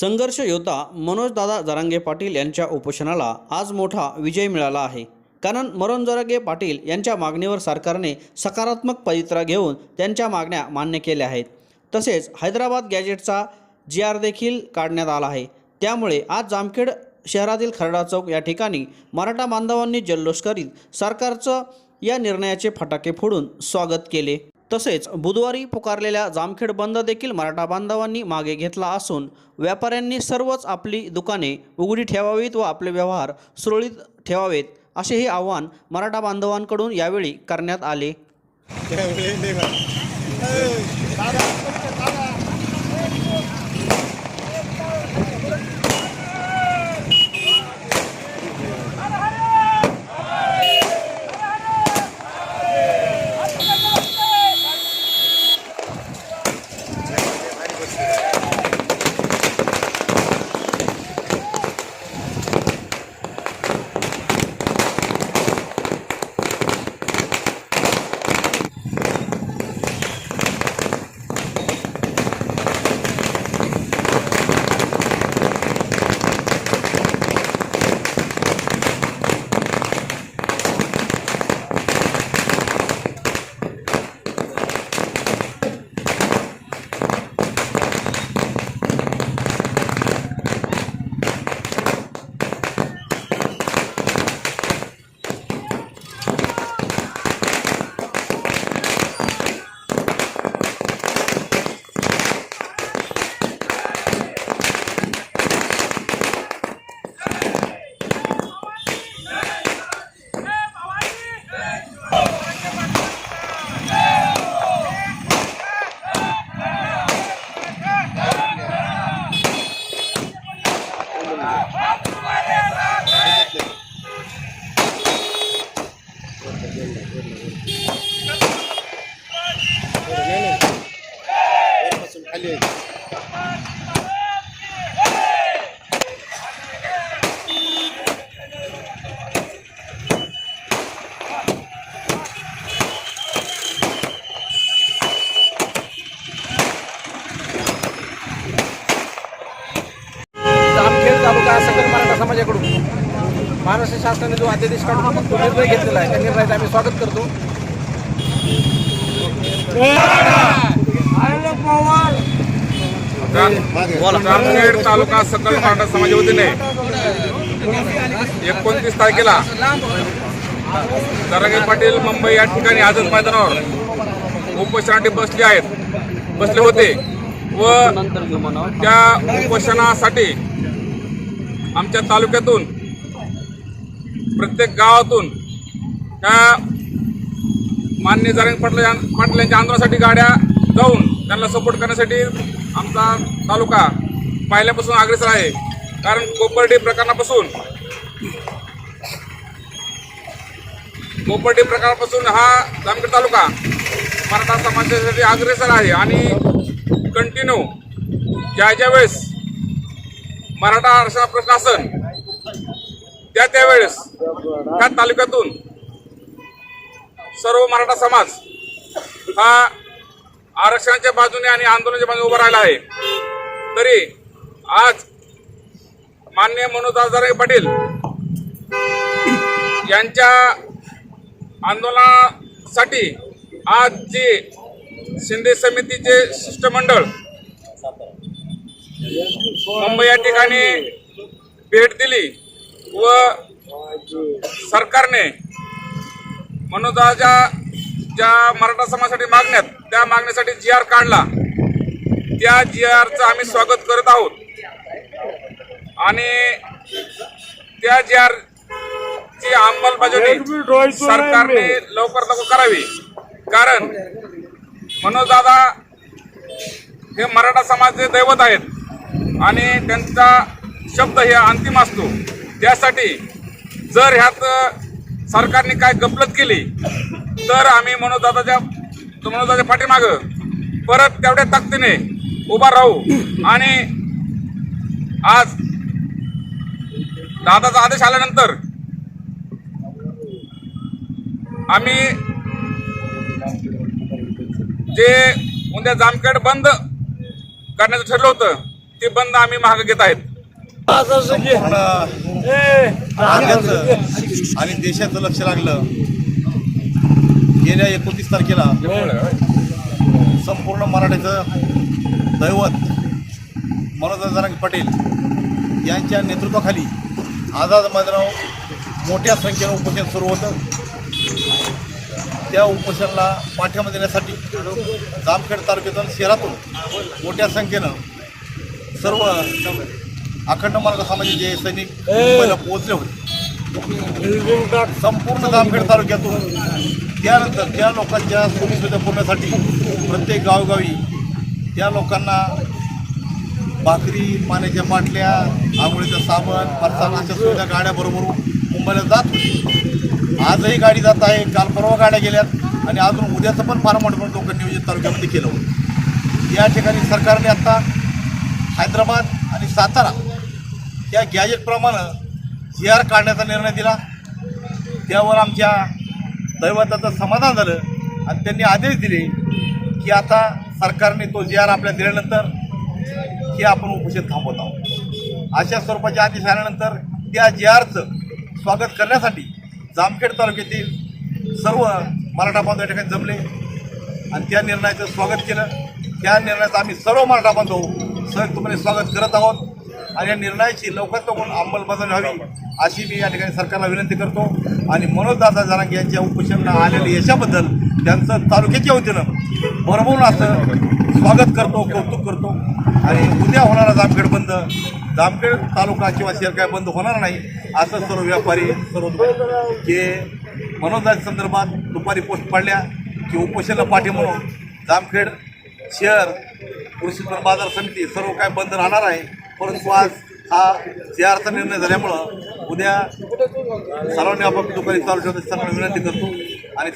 संघर्ष योद्धा मनोजदादा जरांगे पाटील यांच्या उपोषणाला आज मोठा विजय मिळाला आहे. कारण मरण जरांगे पाटील यांच्या मागणीवर सरकारने सकारात्मक पवित्रा घेऊन त्यांच्या मागण्या मान्य केल्या आहेत. तसेच हैदराबाद गॅजेटचा जी आर देखील काढण्यात आला आहे. त्यामुळे आज जामखेड शहरातील खरडा चौक या ठिकाणी मराठा बांधवांनी जल्लोष करीत सरकारचं या निर्णयाचे फटाके फोडून स्वागत केले. तसेच बुधवारी पुकारलेल्या जामखेड बंद देखील मराठा बांधवांनी मागे घेतला असून व्यापाऱ्यांनी सर्वच आपली दुकाने उघडी ठेवावीत व आपले व्यवहार सुरळीत ठेवावेत असेही आव्हान मराठा बांधवांकडून यावेळी करण्यात आले. जामखेड मराठा समाजाकडून महाराष्ट्र शासनाने जो अध्यादेश काढून तो निर्णय घेतलेला आहे त्या निर्णयाचं आम्ही स्वागत करतो. जामखेड तालुका सकल मराठा समाजा वतीने एकोणतीस तारखेला जरांगे पाटील मुंबई या ठिकाणी आझाद मैदानावर उपोषणासाठी बसले आहेत. बसले होते व त्या उपोषणासाठी आमच्या तालुक्यातून प्रत्येक गावातून त्या मान्य जरांगे पाटील यां- पाटील यांच्या आंदोलनासाठी गाड्या जाऊन त्यांना सपोर्ट करण्यासाठी आमचा तालुका पहिल्यापासून अग्रेसर आहे. कारण कोपर्डी प्रकरणापासून कोपर्डी प्रकरणापासून हा जामखेड तालुका मराठा समाजासाठी अग्रेसर आहे. आणि कंटिन्यू ज्या ज्या वेळेस मराठा आरक्षण प्रश्न असन त्या त्यावेळेस त्या तालुक्यातून सर्व मराठा समाज हा आरक्षणाच्या बाजूने आणि आंदोलनाच्या बाजूने उभा राहिला आहे. तरी आज मान्य मनोज आजारे पाटील यांच्या आंदोलनासाठी आज जे शिंदे समितीचे शिष्टमंडळ मुंबई या ठिकाणी भेट दिली व सरकारने मनोजाच्या ज्या मराठा समाजासाठी मागण्यात त्या मागण्यासाठी जी आर काढला. त्या जी आरचं आम्ही स्वागत करत आहोत. आणि त्या जी आर ची अंमलबजावणी सरकारने लवकर लवकर करावी. कारण मनोजदादा हे मराठा समाजाचे दैवत आहेत. आणि त्यांचा शब्द हे अंतिम असतो. त्यासाठी जर ह्यात सरकारने काय गफलत केली तर आम्ही मनोजदादाच्या मनोजदाच्या पाठीमागं परत तेवढ्या ताकदीने उभा राहू आणि आज दादाचा आदेश आल्यानंतर आम्ही जे उद्या जामखेड बंद करण्याचं ठरलं होतं ते बंद आम्ही महाग घेत आहेत. आणि देशाचं लक्ष लागलं. गेल्या एकोणतीस तारखेला संपूर्ण मराठीचं दैवत मनोज पटेल यांच्या नेतृत्वाखाली आझाद मैदानावर मोठ्या संख्येनं उपोषण सुरू होतं. त्या उपोषणाला पाठिंबा देण्यासाठी जामखेड तालुक्यातून शहरातून मोठ्या संख्येनं सर्व अखंड मराठा समाजाचे सैनिक मुंबईला पोहोचले होते. संपूर्ण जामखेड तालुक्यातून त्यानंतर त्या लोकांच्या सोयीसुविधा पुरण्यासाठी प्रत्येक गावोगावी त्या लोकांना भाकरी पाण्याच्या बाटल्या आंघोळीचं साबण फरसाणाच्या सुविधा गाड्याबरोबर मुंबईला जात होती. आजही गाडी जात आहे. काल परवा गाड्या गेल्यात आणि अजून उद्याचं पण फार मोठं मोठं लोक नियोजित तालुक्यामध्ये केलं होतं. या ठिकाणी सरकारने आत्ता हैदराबाद आणि सातारा या गॅजेटप्रमाणे जी आर काढण्याचा निर्णय दिला. त्यावर आमच्या दैवताचं समाधान झालं आणि त्यांनी आदेश दिले की आता सरकारने तो जी आर आपल्या दिल्यानंतर की आपण उपोषण थांबवत आहोत. अशा स्वरूपाचे आदेश आल्यानंतर त्या जी आरचं स्वागत करण्यासाठी जामखेड तालुक्यातील सर्व मराठा बांधव या ठिकाणी जमले आणि त्या निर्णयाचं स्वागत केलं. त्या निर्णयाचं आम्ही सर्व मराठा बांधव संयुक्तपणे स्वागत करत आहोत आणि या निर्णयाची लवकरात लवकर अंमलबजावणी व्हावी. अशी मी या ठिकाणी सरकारला विनंती करतो. आणि मनोजदादा जरांगे यांच्या उपोषणाला आलेल्या यशाबद्दल त्यांचं तालुक्याच्या वतीनं भरभरून असं स्वागत करतो कौतुक करतो. आणि उद्या होणारा जामखेड बंद जामखेड तालुका किंवा शहर काय बंद होणार नाही असं सर्व व्यापारी सर्व जे मनोजदाच्या संदर्भात दुपारी पोस्ट पाडल्या की उपोषणाला पाठी म्हणून जामखेड शहर कृषी बाजार समिती सर्व काय बंद राहणार आहे. परंतु आज हा या अर्थ निर्णय झाल्यामुळं उद्या सर्वांनी आपापली दुपारी चालू ठेवत सर्वांना विनंती करतो आणि